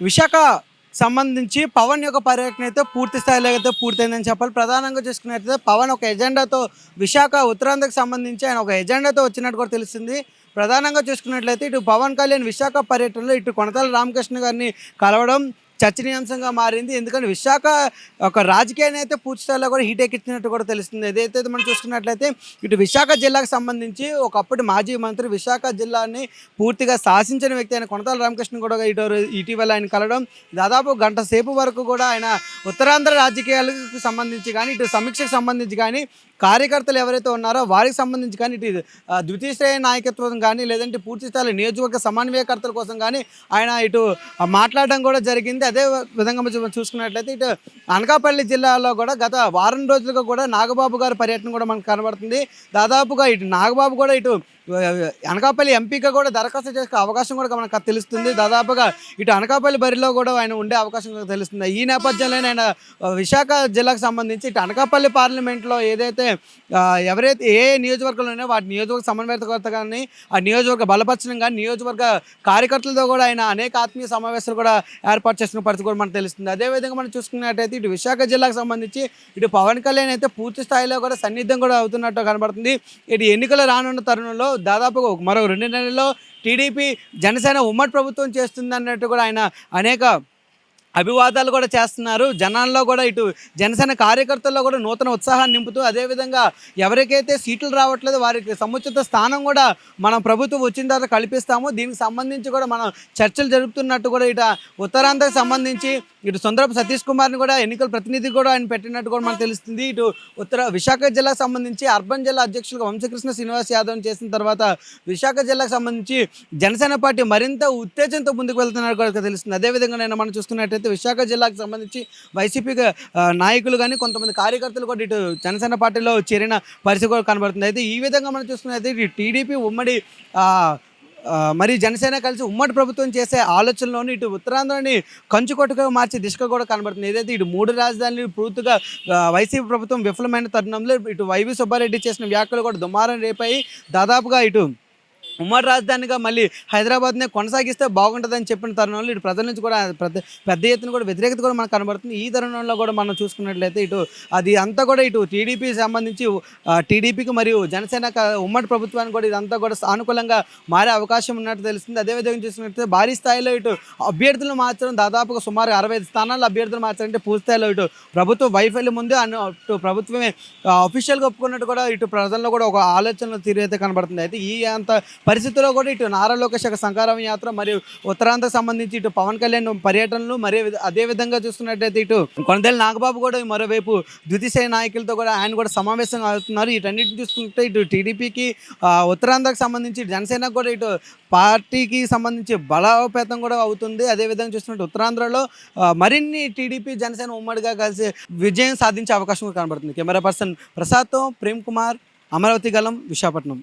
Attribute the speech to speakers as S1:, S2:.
S1: విశాఖ సంబంధించి పవన్ యొక్క పర్యటన అయితే పూర్తి స్థాయిలో అయితే పూర్తయిందని చెప్పాలి. ప్రధానంగా చూసుకున్నట్లయితే పవన్ ఒక ఎజెండాతో విశాఖ ఉత్తరాంధ్రకు సంబంధించి ఆయన ఒక ఎజెండాతో వచ్చినట్టు కూడా తెలిసింది ప్రధానంగా చూసుకున్నట్లయితే ఇటు పవన్ కళ్యాణ్ విశాఖ పర్యటనలో ఇటు కొనతల రామకృష్ణ గారిని కలవడం చర్చనీయాంశంగా మారింది. ఎందుకంటే విశాఖ ఒక రాజకీయాన్ని అయితే పూర్తి స్థాయిలో కూడా హీట్ ఎక్కించినట్టు కూడా తెలుస్తుంది. ఏదైతే మనం చూసుకున్నట్లయితే ఇటు విశాఖ జిల్లాకు సంబంధించి ఒకప్పటి మాజీ మంత్రి విశాఖ జిల్లాని పూర్తిగా శాసించిన వ్యక్తి అయిన కొనతాల రామకృష్ణ కూడా ఇటు ఇటీవల ఆయన కలవడం దాదాపు గంట సేపు వరకు కూడా ఆయన ఉత్తరాంధ్ర రాజకీయాలకు సంబంధించి కానీ ఇటు సమీక్షకు సంబంధించి కానీ కార్యకర్తలు ఎవరైతే ఉన్నారో వారికి సంబంధించి కానీ ఇటు ద్వితీయ శ్రేయ నాయకత్వం కానీ లేదంటే పూర్తి స్థాయిలో నియోజకవర్గ సమన్వయకర్తల కోసం కానీ ఆయన ఇటు మాట్లాడడం కూడా జరిగింది. అదే విధంగా చూసుకున్నట్లయితే ఇటు అనకాపల్లి జిల్లాలో కూడా గత వారం రోజులుగా కూడా నాగబాబు గారి పర్యటన కూడా మనకు కనబడుతుంది. దాదాపుగా ఇటు నాగబాబు కూడా ఇటు అనకాపల్లి ఎంపీగా కూడా దరఖాస్తు చేసే అవకాశం కూడా మనకు తెలుస్తుంది. దాదాపుగా ఇటు అనకాపల్లి బరిలో కూడా ఆయన ఉండే అవకాశం కూడా తెలుస్తుంది. ఈ నేపథ్యంలోనే ఆయన విశాఖ జిల్లాకు సంబంధించి ఇటు అనకాపల్లి పార్లమెంట్లో ఏదైతే ఎవరైతే ఏ నియోజకవర్గంలో ఉన్నాయో వాటి నియోజకవర్గ సమన్వయకర్త కానీ ఆ నియోజకవర్గ బలపరచడం కానీ నియోజకవర్గ కార్యకర్తలతో కూడా ఆయన అనేక ఆత్మీయ సమావేశాలు కూడా ఏర్పాటు చేసిన పరిస్థితి కూడా మనకు తెలుస్తుంది. అదేవిధంగా మనం చూసుకున్నట్టయితే ఇటు విశాఖ జిల్లాకు సంబంధించి ఇటు పవన్ కళ్యాణ్ అయితే పూర్తి స్థాయిలో కూడా సన్నిహితం కూడా అవుతున్నట్టు కనబడుతుంది. ఇటు ఎన్నికలు రానున్న తరుణంలో దాదాపు మరో రెండు నెలల్లో టీడీపీ జనసేన ఉమ్మడి ప్రభుత్వం చేస్తుంది అన్నట్టు కూడా ఆయన అనేక అభివాదాలు కూడా చేస్తున్నారు. జనాల్లో కూడా ఇటు జనసేన కార్యకర్తల్లో కూడా నూతన ఉత్సాహాన్ని నింపుతూ అదేవిధంగా ఎవరికైతే సీట్లు రావట్లేదు వారికి సముచిత స్థానం కూడా మనం ప్రభుత్వం వచ్చిన తర్వాత కల్పిస్తాము. దీనికి సంబంధించి కూడా మనం చర్చలు జరుపుతున్నట్టు కూడా ఇట ఉత్తరాంధ్రకు సంబంధించి ఇటు సుందరపు సతీష్ కుమార్ని కూడా ఎన్నికల ప్రతినిధి కూడా ఆయన పెట్టినట్టు కూడా మనకు తెలుస్తుంది. ఇటు ఉత్తర విశాఖ జిల్లాకు సంబంధించి అర్బన్ జిల్లా అధ్యక్షులుగా వంశకృష్ణ శ్రీనివాస్ యాదవ్ చేసిన తర్వాత విశాఖ జిల్లాకు సంబంధించి జనసేన పార్టీ మరింత ఉత్తేజంతో ముందుకు వెళ్తున్నారు కూడా తెలుస్తుంది. అదేవిధంగా నేను మనం చూస్తున్నట్టయితే విశాఖ జిల్లాకు సంబంధించి వైసీపీ నాయకులు కానీ కొంతమంది కార్యకర్తలు కూడా ఇటు జనసేన పార్టీలో చేరిన పరిస్థితి కూడా కనబడుతుంది. అయితే ఈ విధంగా మనం చూస్తున్నట్లయితే ఇటు టీడీపీ ఉమ్మడి మరి జనసేన కలిసి ఉమ్మడి ప్రభుత్వం చేసే ఆలోచనలోని ఇటు ఉత్తరాంధ్రని కంచుకొట్టుగా మార్చే దిశగా కూడా కనబడుతుంది. ఏదైతే ఇటు మూడు రాజధానులు పూర్తిగా వైసీపీ ప్రభుత్వం విఫలమైన తరుణంలో ఇటు వైవి సుబ్బారెడ్డి చేసిన వ్యాఖ్యలు కూడా దుమారం రేపాయి. దాదాపుగా ఇటు ఉమ్మడి రాజధానిగా మళ్ళీ హైదరాబాద్నే కొనసాగిస్తే బాగుంటుందని చెప్పిన తరుణంలో ఇటు ప్రజల నుంచి కూడా పెద్ద ఎత్తున కూడా వ్యతిరేకత కూడా మనకు కనబడుతుంది. ఈ తరుణంలో కూడా మనం చూసుకున్నట్లయితే ఇటు అది అంతా కూడా ఇటు టీడీపీ సంబంధించి టీడీపీకి మరియు జనసేన ఉమ్మడి ప్రభుత్వానికి కూడా ఇదంతా కూడా సానుకూలంగా మారే అవకాశం ఉన్నట్టు తెలుస్తుంది. అదేవిధంగా చూసుకున్నట్లయితే భారీ స్థాయిలో ఇటు అభ్యర్థులు మార్చడం దాదాపుగా సుమారు అరవై ఐదు స్థానాల్లో అభ్యర్థులు మార్చారంటే పూర్తి స్థాయిలో ఇటు ప్రభుత్వ వైఫల్యం ముందు అని ఇటు ప్రభుత్వమే అఫీషియల్గా ఒప్పుకున్నట్టు కూడా ఇటు ప్రజల్లో కూడా ఒక ఆలోచన తీరు అయితే కనబడుతుంది అయితే ఈ అంత పరిస్థితుల్లో కూడా ఇటు నారా లోకేష్ యొక్క సంకారం యాత్ర మరియు ఉత్తరాంధ్రకు సంబంధించి ఇటు పవన్ కళ్యాణ్ పర్యటనలు మరియు అదే విధంగా చూస్తున్నట్టయితే ఇటు కొనదేల నాగబాబు కూడా మరోవైపు ద్వితీయ నాయకులతో కూడా ఆయన కూడా సమావేశం అవుతున్నారు. వీటన్నిటిని చూసుకుంటే ఇటు టీడీపీకి ఉత్తరాంధ్రకు సంబంధించి జనసేనకు కూడా ఇటు పార్టీకి సంబంధించి బలోపేతం కూడా అవుతుంది. అదేవిధంగా చూస్తున్నట్టు ఉత్తరాంధ్రలో మరిన్ని టీడీపీ జనసేన ఉమ్మడిగా కలిసి విజయం సాధించే అవకాశం కనబడుతుంది. కెమెరా పర్సన్ ప్రసాద్తో ప్రేమ్ కుమార్ అమరావతి గలం విశాఖపట్నం.